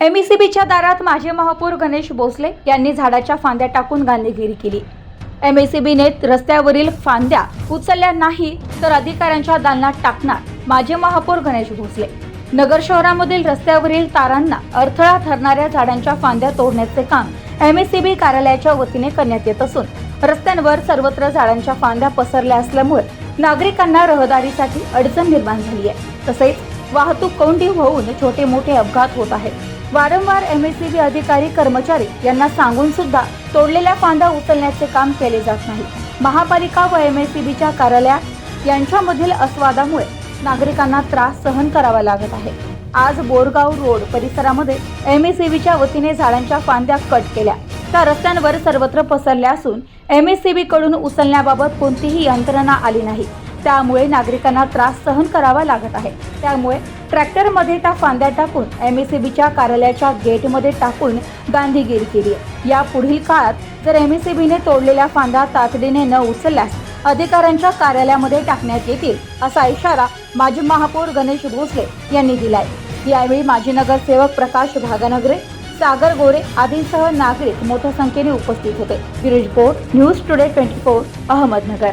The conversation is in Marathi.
एमईसीबीच्या दारात माजी महापौर गणेश भोसले यांनी झाडाच्या फांद्या टाकून गांधीगिरी केली. एमएसीबीने रस्त्यावरील फांद्या उचलल्या नाही तर अधिकाऱ्यांच्या दालनात टाकणार माजी महापौर गणेश भोसले. नगर शहरामधील रस्त्यावरील तारांना अडथळा ठरणाऱ्या झाडांच्या फांद्या तोडण्याचे काम एमएसीबी कार्यालयाच्या वतीने करण्यात येत असून रस्त्यांवर सर्वत्र झाडांच्या फांद्या पसरल्या असल्यामुळे नागरिकांना रहदारीसाठी अडचण निर्माण झाली आहे. तसेच वाहतूक कोंडी होऊन छोटे मोठे अपघात होत आहेत. वारंवार एमएससीबी अधिकारी कर्मचारी यांना सांगून सुद्धा तोडलेल्या फांद्या उचलण्याचे काम केले जात नाही. महापालिका व एमएससीबीच्या कार्यालयात यांच्यामधील अस्वादामुळे नागरिकांना त्रास सहन करावा लागत आहे. आज बोरगाव रोड परिसरामध्ये एमएससीबीच्या वतीने झाडांच्या फांद्या कट केल्या. त्या रस्त्यांवर सर्वत्र पसरल्या असून एमएससीबी कडून उचलण्याबाबत कोणतीही यंत्रणा आली नाही. त्यामुळे नागरिकांना त्रास सहन करावा लागत आहे. त्यामुळे ट्रॅक्टरमध्ये त्या फांद्या टाकून एम एस बीच्या कार्यालयाच्या गेटमध्ये टाकून गांधीगिरी केली या पुढील काळात जर एम एस बीने तोडलेल्या फांद्या तातडीने न उचलल्यास अधिकाऱ्यांच्या कार्यालयामध्ये टाकण्यात येतील असा इशारा माजी महापौर गणेश भोसले यांनी दिलाय. यावेळी माजी नगरसेवक प्रकाश भागानगरे सागर गोरे आदींसह नागरिक मोठ्या संख्येने उपस्थित होते. Girish report news today twenty four Ahmednagar.